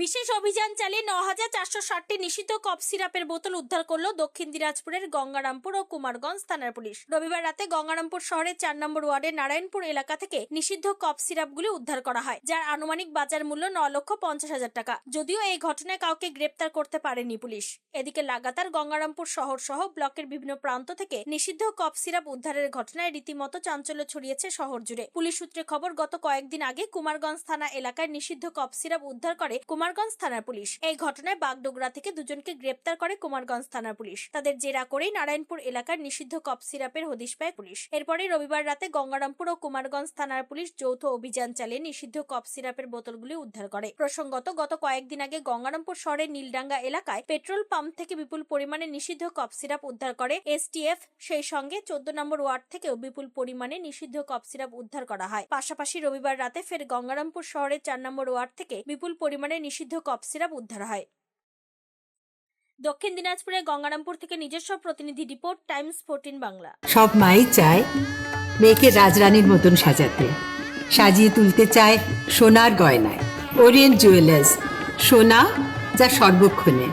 বিশেষ অভিযান চালিয়ে ন হাজার চারশো ষাটটি নিষিদ্ধ কফ সিরাপের বোতল উদ্ধার করল দক্ষিণ দিনাজপুরের গঙ্গারামপুর ও কুমারগঞ্জ থানার পুলিশ। রবিবার রাতে গঙ্গারামপুর শহরের চার নম্বর ওয়ার্ডের নারায়ণপুর এলাকা থেকে নিষিদ্ধ কফ সিরাপগুলি উদ্ধার করা হয়, যার আনুমানিক বাজার মূল্য ন লক্ষ পঞ্চাশ হাজার টাকা। যদিও এই ঘটনায় কাউকে গ্রেপ্তার করতে পারেনি পুলিশ। এদিকে লাগাতার গঙ্গারামপুর শহর সহ ব্লকের বিভিন্ন প্রান্ত থেকে নিষিদ্ধ কফ সিরাপ উদ্ধারের ঘটনায় রীতিমতো চাঞ্চল্য ছড়িয়েছে শহর জুড়ে। পুলিশ সূত্রে খবর, গত কয়েকদিন আগে কুমারগঞ্জ থানা এলাকায় নিষিদ্ধ কফ সিরাপ উদ্ধার করে কুমারগঞ্জ থানার পুলিশ। এই ঘটনায় বাগডোগরা থেকে দুজনকে গ্রেপ্তার করে কুমারগঞ্জ থানার পুলিশ। তাদের জেরা করেই নারায়ণপুর এলাকার নিষিদ্ধ কফ সিরাপের হদিশ পায় পুলিশ। এরপরে রবিবার রাতে গঙ্গারামপুর ও কুমারগঞ্জ থানার পুলিশ যৌথ অভিযান চালিয়ে নিষিদ্ধ কফ সিরাপের বোতলগুলি উদ্ধার করে। প্রসঙ্গত, গত কয়েকদিন আগে গঙ্গারামপুর শহরের নীলডাঙ্গা এলাকায় পেট্রোল পাম্প থেকে বিপুল পরিমাণে নিষিদ্ধ কফ সিরাপ উদ্ধার করে এসটিএফ। সেই সঙ্গে চোদ্দ নম্বর ওয়ার্ড থেকেও বিপুল পরিমাণে নিষিদ্ধ কফ সিরাপ উদ্ধার করা হয়। পাশাপাশি রবিবার রাতে ফের গঙ্গারামপুর শহরের চার নম্বর ওয়ার্ড থেকে বিপুল পরিমাণে নিষিদ্ধ কফ সিরাপ উদ্ধার হয়। দক্ষিণ দিনাজপুরে গঙ্গারামপুর থেকে নিজস্ব প্রতিনিধি রিপোর্ট, টাইমস ফোরটিন বাংলা। সব মাই চায় মেয়েকে রাজরানীর মতন সাজাতে। সাজিয়ে তুলতে চায় সোনার গয়নায়। ওরিয়েন্ট জুয়েলার্স, সোনা যা সর্বক্ষণের।